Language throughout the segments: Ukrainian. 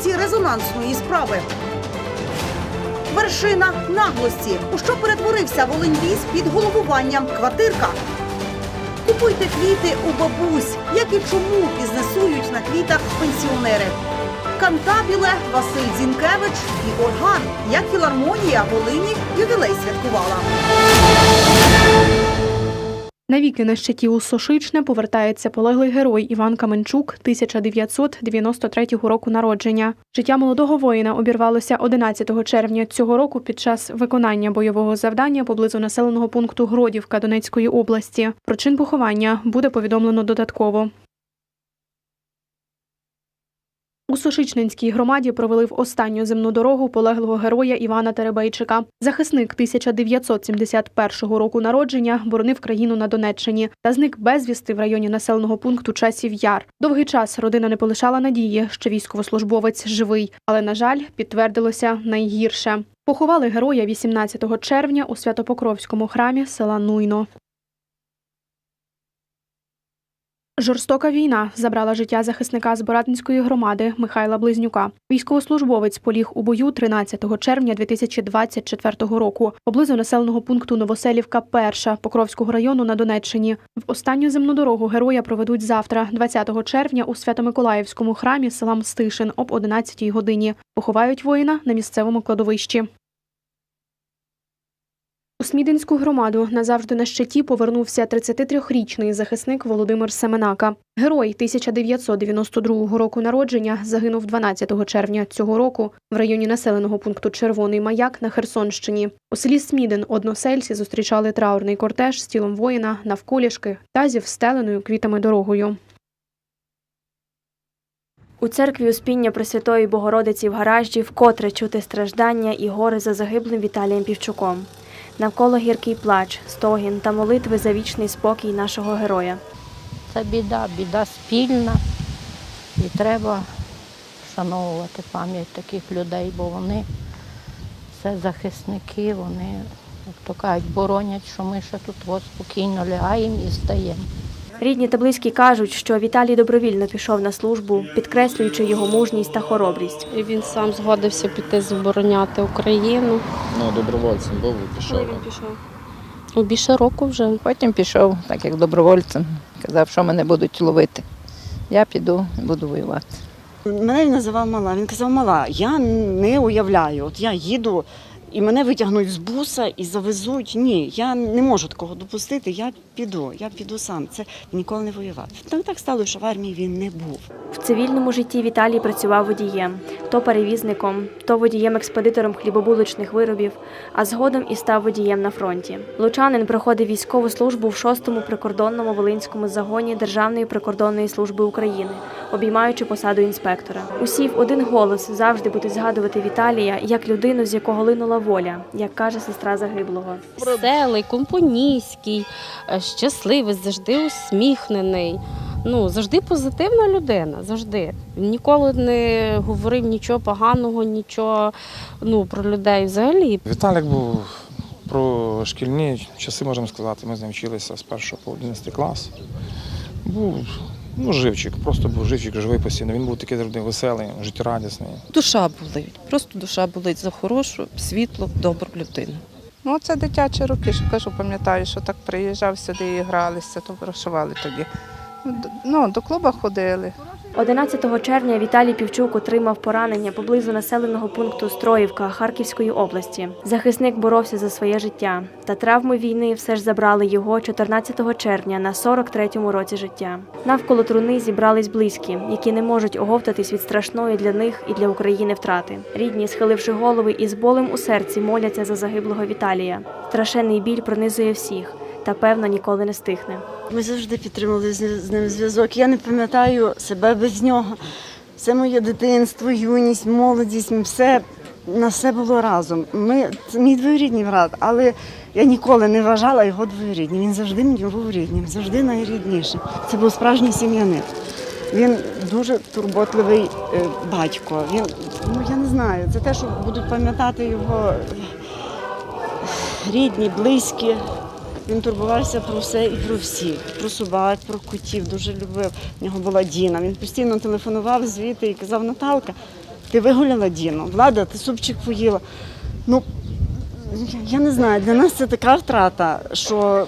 таємниці резонансної справи. Вершина наглості, у що перетворився Волиньвіз під головуванням квартирка. Купуйте квіти у бабусь, як і чому бізнесують на квітах пенсіонери. Кантабіле Василь Зінкевич і орган, як філармонія Волині ювілей святкувала. Навіки на щиті у Сошичне повертається полеглий герой Іван Каменчук 1993 року народження. Життя молодого воїна обірвалося 11 червня цього року під час виконання бойового завдання поблизу населеного пункту Гродівка Донецької області. Про чин поховання буде повідомлено додатково. У Сошичненській громаді провели в останню земну дорогу полеглого героя Івана Теребейчика. Захисник 1971 року народження боронив країну на Донеччині та зник безвісти в районі населеного пункту Часів Яр. Довгий час родина не полишала надії, що військовослужбовець живий, але на жаль, підтвердилося найгірше. Поховали героя 18 червня у Святопокровському храмі села Нуйно. Жорстока війна забрала життя захисника з Боратинської громади Михайла Близнюка. Військовослужбовець поліг у бою 13 червня 2024 року поблизу населеного пункту Новоселівка, перша Покровського району на Донеччині. В останню земну дорогу героя проведуть завтра, 20 червня, у Свято-Миколаївському храмі села Мстишин об 11 годині. Поховають воїна на місцевому кладовищі. У Смідинську громаду назавжди на щиті повернувся 33-річний захисник Володимир Семенака. Герой 1992 року народження загинув 12 червня цього року в районі населеного пункту Червоний маяк на Херсонщині. У селі Смідин односельці зустрічали траурний кортеж з тілом воїна навколішки та зі встеленою квітами дорогою. У церкві Успіння Пресвятої Богородиці в гаражі вкотре чути страждання і гори за загиблим Віталієм Півчуком. Навколо гіркий плач, стогін та молитви за вічний спокій нашого героя. Це біда, біда спільна. І треба вшановувати пам'ять таких людей, бо вони це захисники, вони, як то кажуть, боронять, що ми ще тут спокійно лягаємо і стаємо. Рідні та близькі кажуть, що Віталій добровільно пішов на службу, підкреслюючи його мужність та хоробрість. І він сам згодився піти забороняти Україну. Ну, добровольцем був і пішов. Він пішов? Ну, більше року вже. Потім пішов, так як добровольцем, казав, що мене будуть ловити. Я піду і буду воювати. Мене він називав мала. Він казав, мала, я не уявляю. От я їду і мене витягнуть з буса і завезуть. Ні, я не можу такого допустити. Я піду, я піду сам. Це ніколи не воював. Так так стало, що в армії він не був. В цивільному житті Віталій працював водієм, то перевізником, то водієм-експедитором хлібобулочних виробів, а згодом і став водієм на фронті. Лучанин проходив військову службу в 6-му прикордонному волинському загоні Державної прикордонної служби України, обіймаючи посаду інспектора. Усі в один голос завжди будуть згадувати Віталія як людину, з якого линула воля, як каже сестра загиблого. Веселий, компоністський, е, щасливий, завжди усміхнений. Ну, завжди позитивна людина, завжди. Він ніколи не говорив нічого поганого, нічого ну, про людей взагалі. Віталік був про шкільні часи, можемо сказати. Ми з ним вчилися з 1 по 11 клас. Був ну, живчик, просто був живчик, живий постійно. Він був такий завжди веселий, життєрадісний. Душа болить, просто душа болить за хорошу, світлу, добру людину. Ну, це дитячі роки, що кажу, пам'ятаю, що так приїжджав сюди і гралися, то грошували тоді. Ну, Ну, до клуба ходили. 11 червня Віталій Півчук отримав поранення поблизу населеного пункту Строївка Харківської області. Захисник боровся за своє життя, та травми війни все ж забрали його 14 червня на 43-му році життя. Навколо труни зібрались близькі, які не можуть оговтатись від страшної для них і для України втрати. Рідні, схиливши голови і з болем у серці, моляться за загиблого Віталія. Страшенний біль пронизує всіх та певно ніколи не стихне. Ми завжди підтримували з ним зв'язок. Я не пам'ятаю себе без нього. Це моє дитинство, юність, молодість, все на все було разом. Ми це мій двоюрідний брат, але я ніколи не вважала його двоюрідним. Він завжди мені був рідним, завжди найріднішим. Це був справжній сім'янин. Він дуже турботливий е, батько. Він, ну я не знаю, це те, що будуть пам'ятати його рідні, близькі. Він турбувався про все і про всіх, про собак, про котів, дуже любив. У нього була Діна. Він постійно телефонував звідти і казав, Наталка, Ти вигуляла Діну, влада, ти супчик поїла. Ну, я- не знаю, для нас це така втрата, що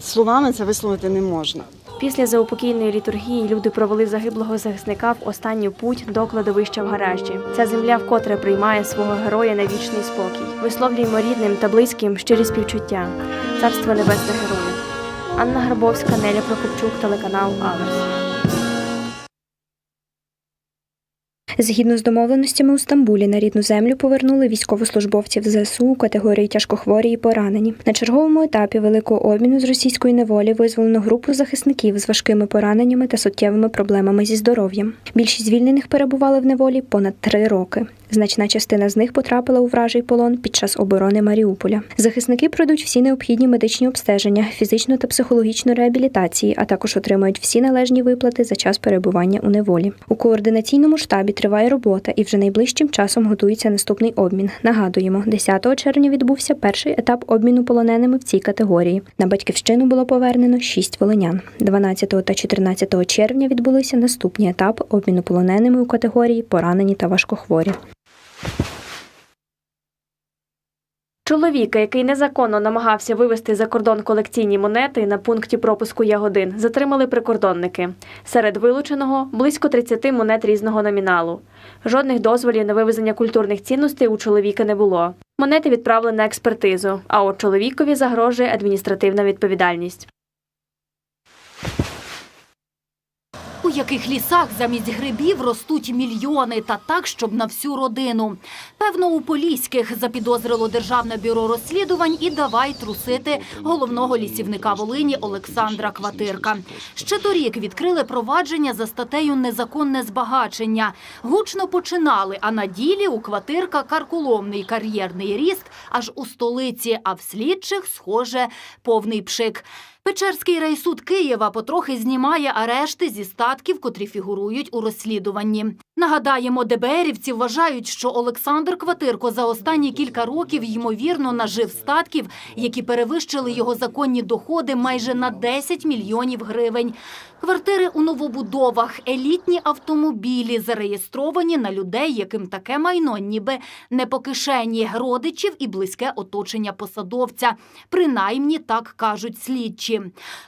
словами це висловити не можна. Після заупокійної літургії люди провели загиблого захисника в останню путь до кладовища в гаражі. Ця земля вкотре приймає свого героя на вічний спокій. Висловлюємо рідним та близьким щирі співчуття. Царство небесне героїв. Анна Грабовська, Неля Прокопчук, телеканал Аверс. Згідно з домовленостями у Стамбулі на рідну землю повернули військовослужбовців ЗСУ категорії тяжкохворі і поранені. На черговому етапі великого обміну з російської неволі визволено групу захисників з важкими пораненнями та суттєвими проблемами зі здоров'ям. Більшість звільнених перебували в неволі понад три роки. Значна частина з них потрапила у вражий полон під час оборони Маріуполя. Захисники пройдуть всі необхідні медичні обстеження, фізичну та психологічну реабілітації, а також отримають всі належні виплати за час перебування у неволі. У координаційному штабі триває робота, і вже найближчим часом готується наступний обмін. Нагадуємо, 10 червня відбувся перший етап обміну полоненими в цій категорії. На батьківщину було повернено 6 волинян. 12 та 14 червня відбулися наступні етапи обміну полоненими у категорії поранені та важкохворі. Чоловіка, який незаконно намагався вивезти за кордон колекційні монети на пункті пропуску Ягодин, затримали прикордонники. Серед вилученого близько 30 монет різного номіналу. Жодних дозволів на вивезення культурних цінностей у чоловіка не було. Монети відправили на експертизу, а от чоловікові загрожує адміністративна відповідальність. У яких лісах замість грибів ростуть мільйони та так, щоб на всю родину. Певно, у Поліських запідозрило Державне бюро розслідувань і давай трусити головного лісівника Волині Олександра Кватирка. Ще торік відкрили провадження за статтею Незаконне збагачення. Гучно починали, а на ділі у Кватирка карколомний кар'єрний ріст аж у столиці, а в слідчих, схоже, повний пшик. Печерський райсуд Києва потрохи знімає арешти зі статків, котрі фігурують у розслідуванні. Нагадаємо, ДБРівці вважають, що Олександр Кватирко за останні кілька років ймовірно нажив статків, які перевищили його законні доходи майже на 10 мільйонів гривень. Квартири у новобудовах, елітні автомобілі зареєстровані на людей, яким таке майно ніби не по кишені, родичів і близьке оточення посадовця. Принаймні так кажуть слідчі.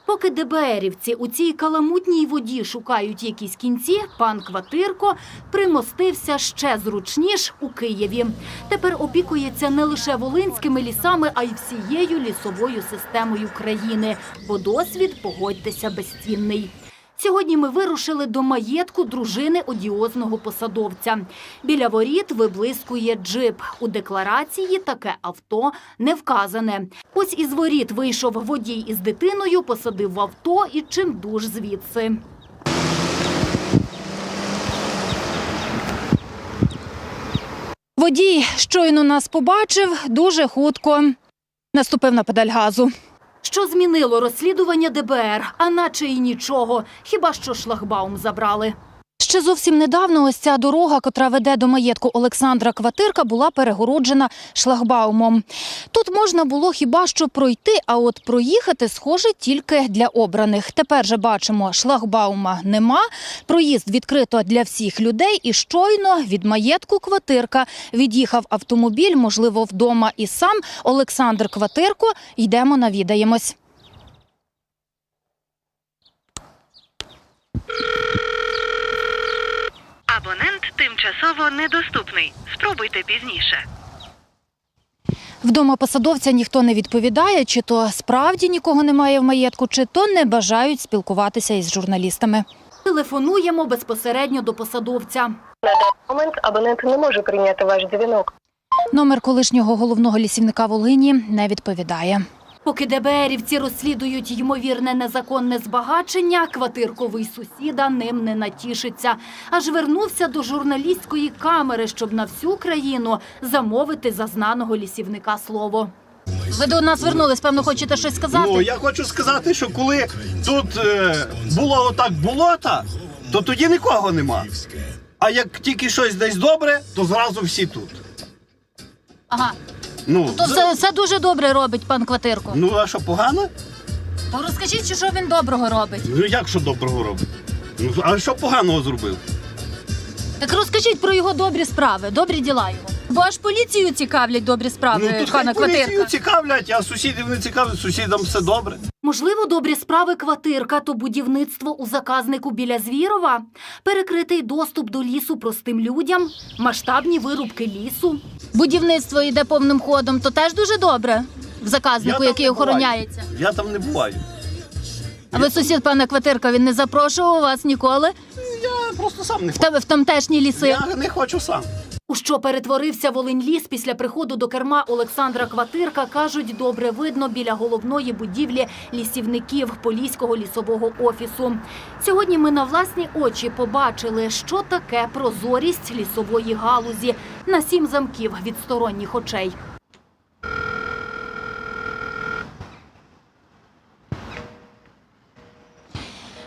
Поки ДБРівці у цій каламутній воді шукають якісь кінці, пан Кватирко примостився ще зручніш у Києві. Тепер опікується не лише волинськими лісами, а й всією лісовою системою країни, бо досвід, погодьтеся, безцінний. Сьогодні ми вирушили до маєтку дружини одіозного посадовця. Біля воріт виблискує джип. У декларації таке авто не вказане. Ось із воріт вийшов водій із дитиною, посадив в авто і чимдуж звідси. Водій щойно нас побачив дуже хутко. Наступив на педаль газу. Що змінило розслідування ДБР, а наче і нічого, хіба що шлагбаум забрали. Ще зовсім недавно ось ця дорога, котра веде до маєтку Олександра Кватирка, була перегороджена шлагбаумом. Тут можна було хіба що пройти, а от проїхати схоже тільки для обраних. Тепер же бачимо, шлагбаума нема. Проїзд відкрито для всіх людей, і щойно від маєтку Кватирка від'їхав автомобіль, можливо, вдома і сам Олександр Кватирко. Йдемо навідаємось. Тимчасово недоступний. Спробуйте пізніше. Вдома посадовця ніхто не відповідає, чи то справді нікого немає в маєтку, чи то не бажають спілкуватися із журналістами. Телефонуємо безпосередньо до посадовця. На даний Момент абонент не може прийняти ваш дзвінок. Номер колишнього головного лісівника Волині не відповідає. Поки ДБРівці розслідують ймовірне незаконне збагачення, квартирковий сусіда ним не натішиться. Аж вернувся до журналістської камери, щоб на всю країну замовити зазнаного лісівника слово. Ви до нас вернулись, певно, хочете щось сказати? Ну, я хочу сказати, що коли тут е, було отак болота, то тоді нікого нема. А як тільки щось десь добре, то зразу всі тут. Ага. Ну, То все, все дуже добре робить пан Кватирко. ну а що погано? То розкажіть, що він доброго робить. Ну як що доброго робить? Ну, а що поганого зробив? Так розкажіть про його добрі справи, добрі діла його. Бо аж поліцію цікавлять добрі справи ну тут пана хай поліцію Квартирка. цікавлять, а сусідів не цікавлять, сусідам все добре. Можливо, добрі справи квартирка то будівництво у заказнику біля Звірова, перекритий доступ до лісу простим людям, масштабні вирубки лісу. Будівництво йде повним ходом, то теж дуже добре в Я заказнику, там який не буваю. охороняється. Я там не буваю. А ви сусід пана Квартирка, він не запрошував вас ніколи Я просто сам не в хочу. тебе в тамтешні ліси. Я не хочу сам. У що перетворився Волинь-ліс після приходу до керма Олександра Кватирка, кажуть, добре видно біля головної будівлі лісівників Поліського лісового офісу. Сьогодні ми на власні очі побачили, що таке прозорість лісової галузі на сім замків від сторонніх очей.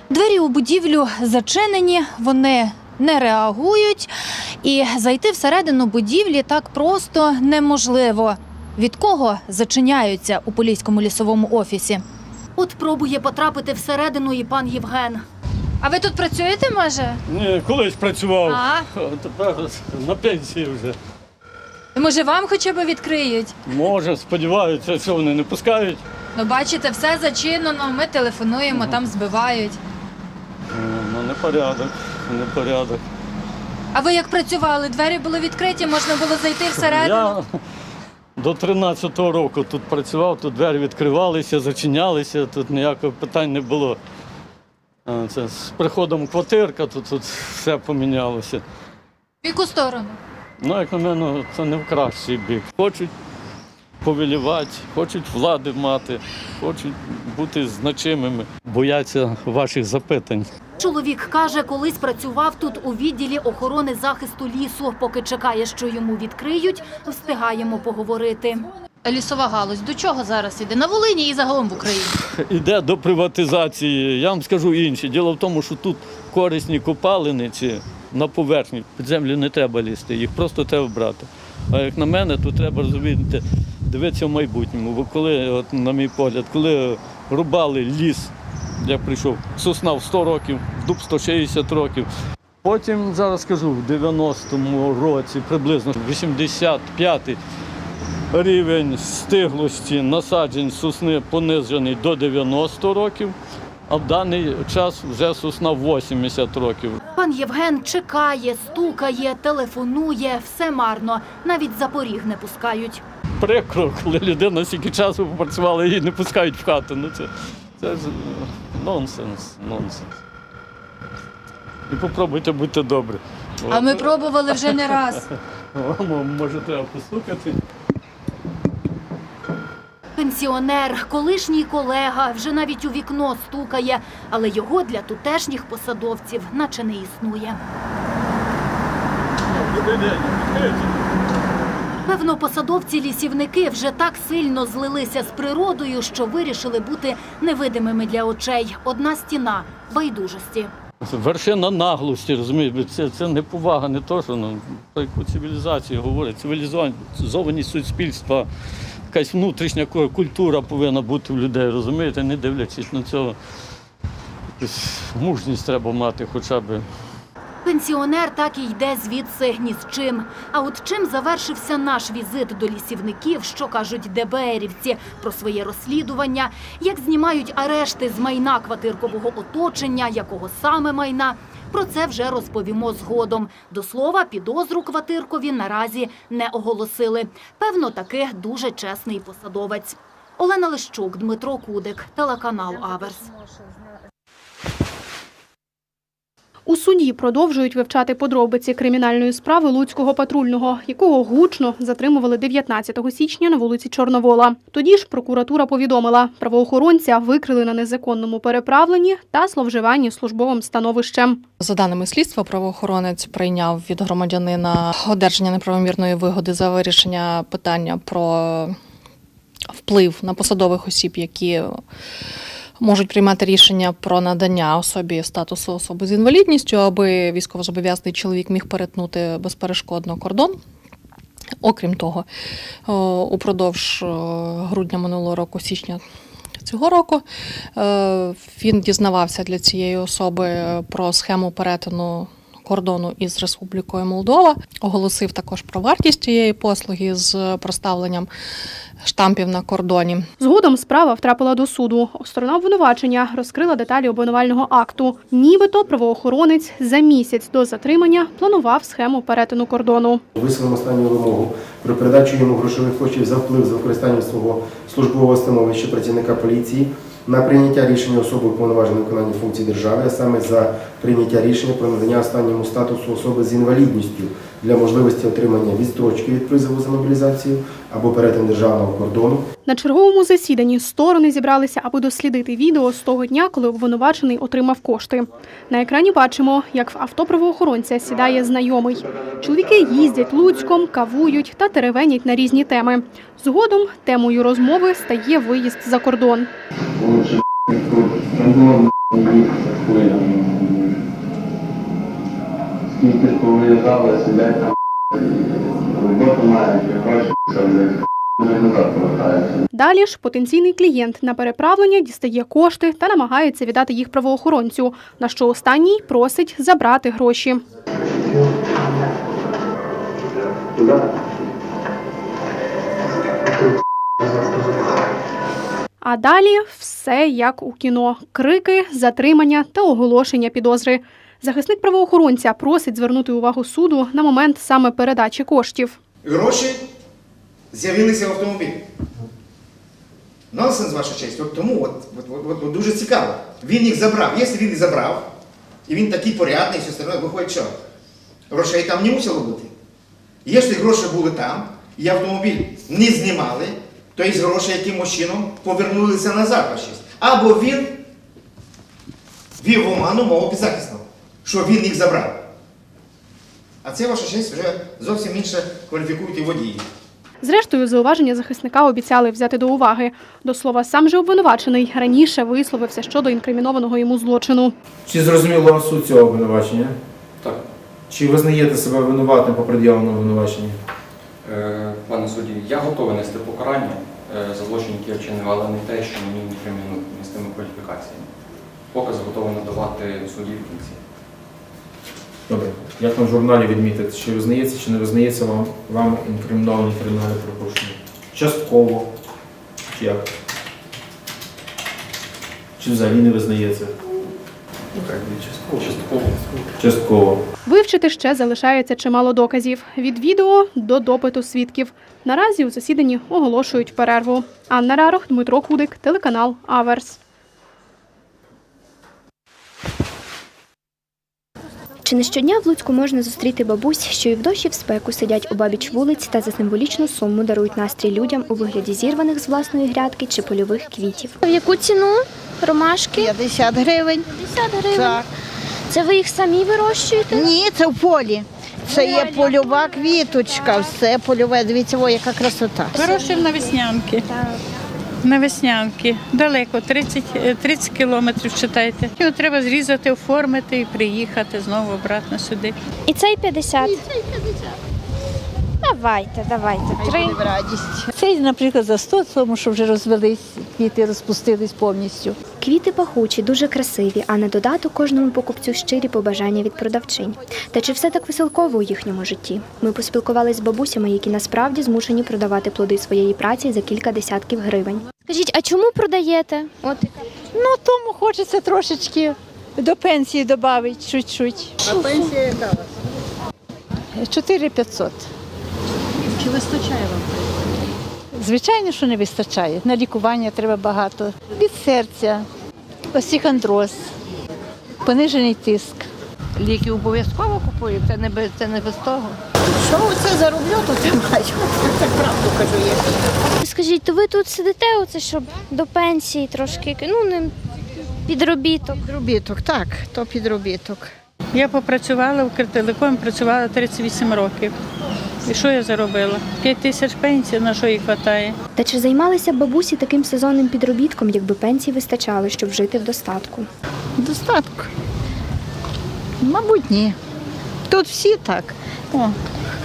Двері у будівлю зачинені, вони не реагують, і зайти всередину будівлі так просто неможливо. Від кого зачиняються у поліському лісовому офісі? От пробує потрапити всередину і пан Євген. А ви тут працюєте, може? Ні, колись працював, А? а тепер на пенсії вже. Може, вам хоча б відкриють? Може, сподіваються, що вони не пускають. Ну, бачите, все зачинено. Ми телефонуємо, там збивають. Ну, непорядок, непорядок. А ви як працювали? Двері були відкриті, можна було зайти всередину. Я до 13-го року тут працював, тут двері відкривалися, зачинялися, тут ніякого питань не було. Це з приходом квартирка, тут, тут все помінялося. В яку сторону? Ну, як на мене, це не в кращий бік. Хочуть повелівати, хочуть влади мати, хочуть бути значимими, бояться ваших запитань. Чоловік каже, колись працював тут у відділі охорони захисту лісу. Поки чекає, що йому відкриють, встигаємо поговорити. Лісова галузь до чого зараз іде? На Волині і загалом в Україні. Іде до приватизації. Я вам скажу інше. Діло в тому, що тут корисні копалини ці на поверхні. Під землю не треба лізти, їх просто треба брати. А як на мене, то треба розуміти, дивитися в майбутньому. Бо коли, от, на мій погляд, коли рубали ліс, я прийшов, сосна в 100 років, дуб 160 років. Потім зараз скажу, в 90-му році, приблизно 85-й рівень стиглості насаджень сосни понижений до 90 років, а в даний час вже сосна 80 років. Пан Євген чекає, стукає, телефонує, все марно. Навіть за поріг не пускають. Прикро, коли людина стільки часу попрацювала, її не пускають в хату. Ну це, це ж е, нонсенс, нонсенс. І попробуйте бути добрі. А ми пробували вже не раз. Може треба постукати. Пенсіонер, колишній колега, вже навіть у вікно стукає, але його для тутешніх посадовців наче не існує. Добрий день. Певно, посадовці-лісівники вже так сильно злилися з природою, що вирішили бути невидимими для очей. Одна стіна байдужості. Вершина наглості, розумієте, це, це не повага, не то, що ну, про яку цивілізацію говорять, цивілізованість суспільства, якась внутрішня культура повинна бути в людей, розумієте, не дивлячись на цього. Мужність треба мати хоча б. Пенсіонер так і йде звідси ні з чим. А от чим завершився наш візит до лісівників, що кажуть ДБРівці про своє розслідування, як знімають арешти з майна квартиркового оточення, якого саме майна. Про це вже розповімо згодом. До слова, підозру квартиркові наразі не оголосили. Певно, таки дуже чесний посадовець. Олена Лищук, Дмитро Кудик, телеканал Аверс. У суді продовжують вивчати подробиці кримінальної справи Луцького патрульного, якого гучно затримували 19 січня на вулиці Чорновола. Тоді ж прокуратура повідомила, правоохоронця викрили на незаконному переправленні та зловживанні службовим становищем. За даними слідства, правоохоронець прийняв від громадянина одержання неправомірної вигоди за вирішення питання про вплив на посадових осіб, які можуть приймати рішення про надання особі статусу особи з інвалідністю, аби військовозобов'язаний чоловік міг перетнути безперешкодно кордон. Окрім того, упродовж грудня минулого року, січня цього року, е, він дізнавався для цієї особи про схему перетину кордону із Республікою Молдова. Оголосив також про вартість цієї послуги з проставленням штампів на кордоні. Згодом справа втрапила до суду. Сторона обвинувачення розкрила деталі обвинувального акту. Нібито правоохоронець за місяць до затримання планував схему перетину кордону. Висунемо останню вимогу про передачу йому грошових коштів за вплив з використанням свого службового становища працівника поліції на прийняття рішення особи уповноваженої виконання функцій держави, а саме за прийняття рішення про надання останньому статусу особи з інвалідністю для можливості отримання відстрочки від призову за мобілізацію або перетин державного кордону На черговому засіданні сторони зібралися, аби дослідити відео з того дня, коли обвинувачений отримав кошти. На екрані бачимо, як в авто правоохоронця сідає знайомий. Чоловіки їздять луцьком, кавують та теревенять на різні теми. Згодом темою розмови стає виїзд за кордон. Скільки повиїжджали, сидять там, роботу мають. Далі ж потенційний клієнт на переправлення дістає кошти та намагається віддати їх правоохоронцю, на що останній просить забрати гроші. А далі все як у кіно: крики, затримання та оголошення підозри. Захисник правоохоронця просить звернути увагу суду на момент саме передачі коштів. Гроші з'явилися в автомобілі. Нонсенс, ваша честь. От тому от, от, от, от, дуже цікаво. Він їх забрав. Якщо він їх забрав, і він такий порядний, все остальне, виходить, що? Грошей там не мусило бути. Якщо гроші були там, і автомобіль не знімали, то із грошей якимось чином повернулися назад, ваша честь. Або він вів в оману мого підзахисного, що він їх забрав. А це ваша честь вже зовсім інше кваліфікують і водії. Зрештою, зауваження захисника обіцяли взяти до уваги. До слова, сам же обвинувачений раніше висловився щодо інкримінованого йому злочину. Чи зрозуміло вам суть цього обвинувачення? Так. Чи визнаєте себе винуватим по пред'явленому обвинуваченню? Е, Пане судді, я готовий нести покарання е, за злочин, який я вчинив, але не те, що мені інкримінують не з тими кваліфікаціями. Показ готовий надавати судді в кінці. Добре. Як там в журналі відмітити, чи визнається, чи не визнається вам, вам інкриміновані кримінальне правопорушення? Частково. Чи як? Чи взагалі не визнається? Частково. Частково. Частково. Вивчити ще залишається чимало доказів від відео до допиту свідків. Наразі у засіданні оголошують перерву. Анна Рарох, Дмитро Кудик, телеканал Аверс. Чи не щодня в Луцьку можна зустріти бабусь, що і в дощі в спеку сидять обабіч вулиць та за символічну суму дарують настрій людям у вигляді зірваних з власної грядки чи польових квітів. В яку ціну ромашки? 50 гривень. 50 гривень. Так. Це ви їх самі вирощуєте? Ні, це в полі. Це є польова квіточка, все польове. Дивіться, о, яка красота. Вирощуємо на веснянки. На веснянки. Далеко, 30, е, 30 кілометрів читайте. Його треба зрізати, оформити і приїхати знову обратно сюди. І цей 50? Давайте, давайте. Три. Цей, наприклад, за 100, тому що вже розвелись, квіти розпустились повністю. Квіти пахучі, дуже красиві, а на додаток кожному покупцю щирі побажання від продавчинь. Та чи все так веселково у їхньому житті? Ми поспілкувалися з бабусями, які насправді змушені продавати плоди своєї праці за кілька десятків гривень. Скажіть, а чому продаєте? От Ну, тому хочеться трошечки до пенсії додати чуть-чуть. А пенсія яка? 4500. Чи вистачає вам? Звичайно, що не вистачає. На лікування треба багато. Від серця, остіхондроз, понижений тиск. Ліки обов'язково купую, це не без, це не без того. Що це зароблю, то це маю. Так правду кажу я. скажіть, то ви тут сидите, оце щоб до пенсії трошки, ну не підробіток. Підробіток, так, то підробіток. Я попрацювала в Крителеком, працювала 38 років. І що я заробила? 5 тисяч пенсій, на що їй вистачає? Та чи займалися бабусі таким сезонним підробітком, якби пенсій вистачало, щоб жити в достатку? Достатку. Мабуть, ні. Тут всі так. О,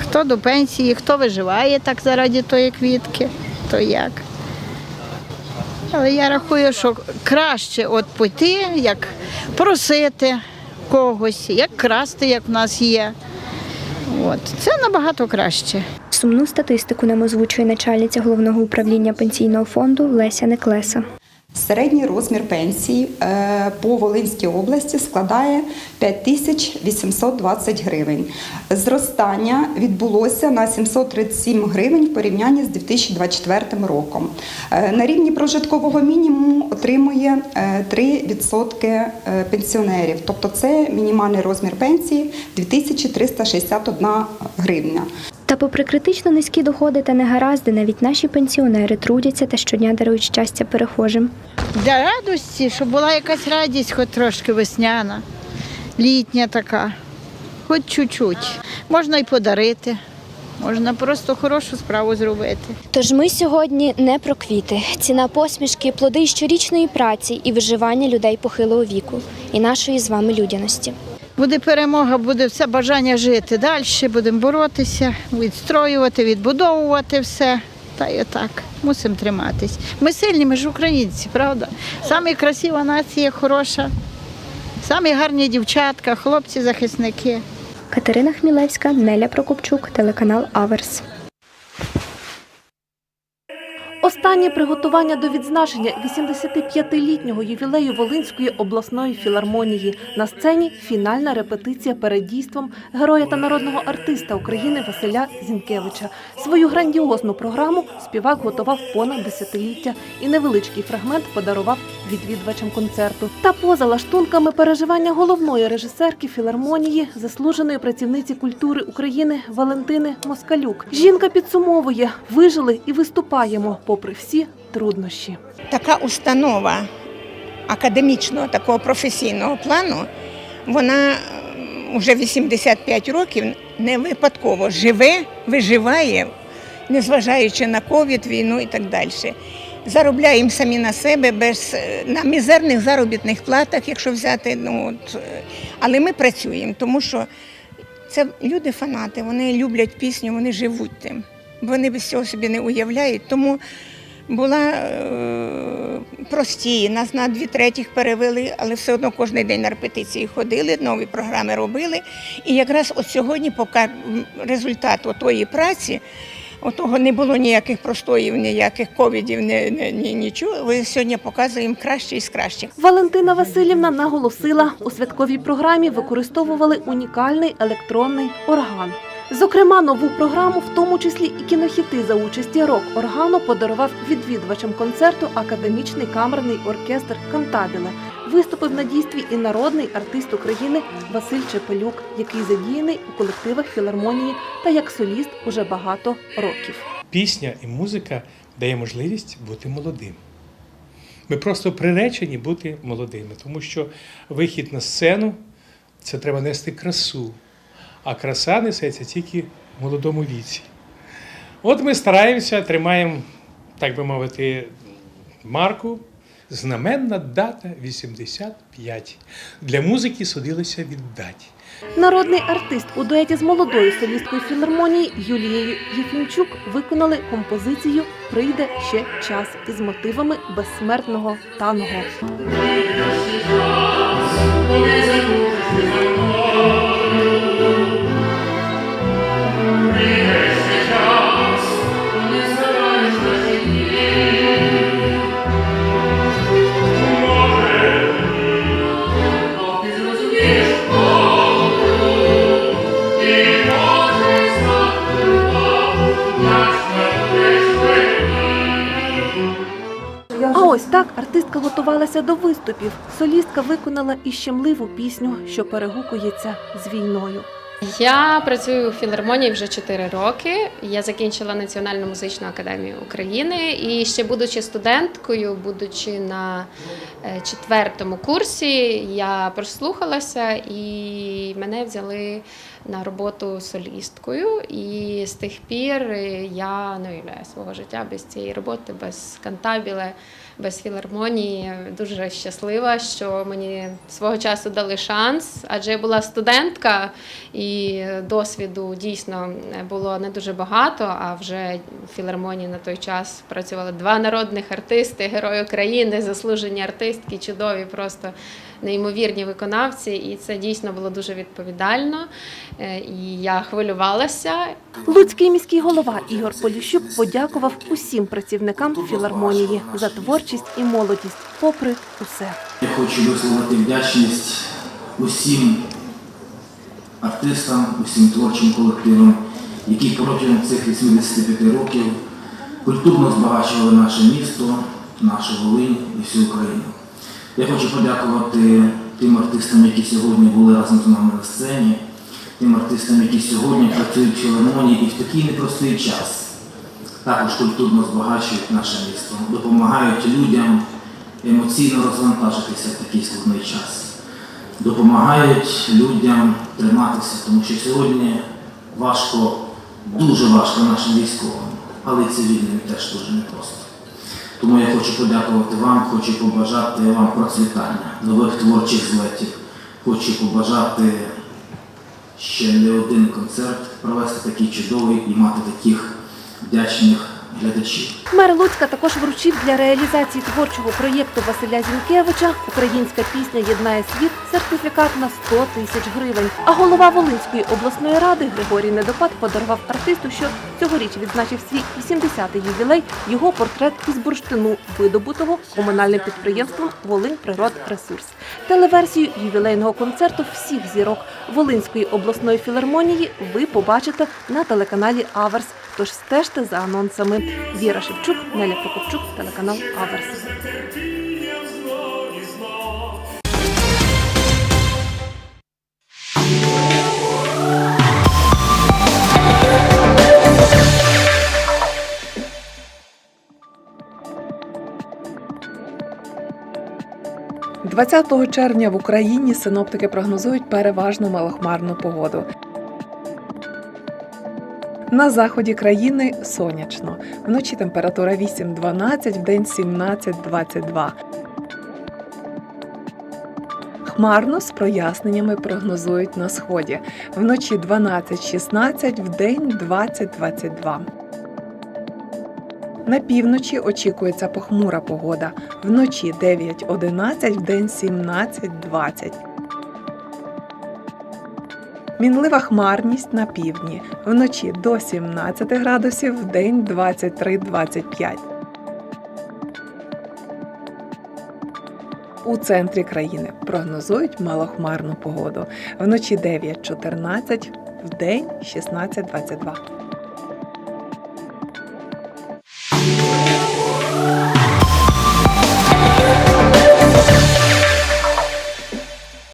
хто до пенсії, хто виживає так заради тої квітки, то як. Але я рахую, що краще от піти, як просити когось, як красти, як в нас є. От. Це набагато краще. Сумну статистику нам озвучує начальниця головного управління пенсійного фонду Леся Неклеса. Середній розмір пенсії е, по Волинській області складає 5820 гривень. Зростання відбулося на 737 гривень в порівнянні з 2024 роком. Е, На рівні прожиткового мінімуму отримує е, 3% е, пенсіонерів, тобто це мінімальний розмір пенсії 2361 гривня. Та попри критично низькі доходи та негаразди, навіть наші пенсіонери трудяться та щодня дарують щастя перехожим. Для радості, щоб була якась радість, хоч трошки весняна, літня така, хоч чуть-чуть. Можна й подарити, можна просто хорошу справу зробити. Тож ми сьогодні не про квіти. Ціна посмішки, плоди щорічної праці і виживання людей похилого віку і нашої з вами людяності. Буде перемога, буде все бажання жити далі, будемо боротися, відстроювати, відбудовувати все. Та й отак. Мусимо триматись. Ми сильні, ми ж українці, правда? Самі красива нація, хороша, самі гарні дівчатка, хлопці-захисники. Катерина Хмілевська, Неля Прокопчук, телеканал Аверс. Останнє приготування до відзначення 85-літнього ювілею Волинської обласної філармонії. На сцені фінальна репетиція перед дійством героя та народного артиста України Василя Зінкевича. Свою грандіозну програму співак готував понад десятиліття і невеличкий фрагмент подарував відвідувачам концерту. Та поза лаштунками переживання головної режисерки філармонії, заслуженої працівниці культури України Валентини Москалюк. Жінка підсумовує: вижили і виступаємо попри всі труднощі. така установа академічного, такого професійного плану, вона вже 85 років не випадково живе, виживає, незважаючи на ковід, війну і так далі. Заробляємо самі на себе без е, на мізерних заробітних платах, якщо взяти. Ну, от, е, але ми працюємо, тому що це люди фанати, вони люблять пісню, вони живуть тим. Вони без цього собі не уявляють. Тому була е, прості, нас на дві третіх перевели, але все одно кожен день на репетиції ходили, нові програми робили. І якраз от сьогодні, поки результат отої праці, отого не було ніяких простоїв, ніяких ковідів, ні, ні, ні, нічого. Ви сьогодні показуємо краще із кращих. Валентина Васильівна наголосила, у святковій програмі використовували унікальний електронний орган. Зокрема, нову програму, в тому числі і кінохіти за участі рок-органу, подарував відвідувачам концерту академічний камерний оркестр Кантабіле. Виступив на дійстві і народний артист України Василь Чепелюк, який задіяний у колективах філармонії та як соліст уже багато років. Пісня і музика дає можливість бути молодим. Ми просто приречені бути молодими, тому що вихід на сцену це треба нести красу, а краса несеться тільки в молодому віці. От ми стараємося, тримаємо, так би мовити, марку. Знаменна дата 85. Для музики судилося віддати. Народний артист у дуеті з молодою солісткою філармонії Юлією Єфімчук виконали композицію Прийде ще час із мотивами безсмертного танго. Артистка готувалася до виступів. Солістка виконала і щемливу пісню, що перегукується з війною. Я працюю у філармонії вже 4 роки. Я закінчила Національну музичну академію України і ще будучи студенткою, будучи на е, четвертому курсі, я прослухалася і мене взяли на роботу солісткою. І з тих пір я не уявляю свого життя без цієї роботи, без кантабіле, без філармонії. Дуже щаслива, що мені свого часу дали шанс, адже я була студентка і досвіду дійсно було не дуже багато. А вже в філармонії на той час працювали два народних артисти, герої України, заслужені артистки, чудові просто неймовірні виконавці, і це дійсно було дуже відповідально. Е, І я хвилювалася. Луцький міський голова Ігор Поліщук подякував усім працівникам філармонії за творчість і молодість, попри усе. Я хочу висловити вдячність усім артистам, усім творчим колективам, які протягом цих 85 років культурно збагачували наше місто, нашу Волинь і всю Україну. Я хочу подякувати тим артистам, які сьогодні були разом з нами на сцені, тим артистам, які сьогодні працюють в філармонії і в такий непростий час також культурно збагачують наше місто, допомагають людям емоційно розвантажитися в такий складний час, допомагають людям триматися, тому що сьогодні важко, дуже важко нашим військовим, але цивільним теж дуже непросто. Тому я хочу подякувати вам, хочу побажати вам процвітання, нових творчих злетів, хочу побажати ще не один концерт провести такий чудовий і мати таких вдячних глядачів. Мер Луцька також вручив для реалізації творчого проєкту Василя Зінкевича Українська пісня єднає світ сертифікат на 100 тисяч гривень. А голова Волинської обласної ради Григорій Недопад подарував артисту, що цьогоріч відзначив свій 80-й ювілей, його портрет із бурштину, видобутого комунальним підприємством Волинь Природресурс. Телеверсію ювілейного концерту всіх зірок Волинської обласної філармонії ви побачите на телеканалі Аверс. Тож стежте за анонсами. Віра Шевчук, Неля Прокопчук, телеканал Аверс. – 20 червня в Україні синоптики прогнозують переважно малохмарну погоду. На заході країни сонячно. Вночі температура 8-12, вдень 17-22. Хмарно з проясненнями прогнозують на сході. Вночі 12-16, вдень 20-22. На півночі очікується похмура погода. Вночі 9-11, вдень 17-20. Мінлива хмарність на півдні. Вночі до 17 градусів, вдень 23-25. У центрі країни прогнозують малохмарну погоду. Вночі 9-14, вдень 16-22.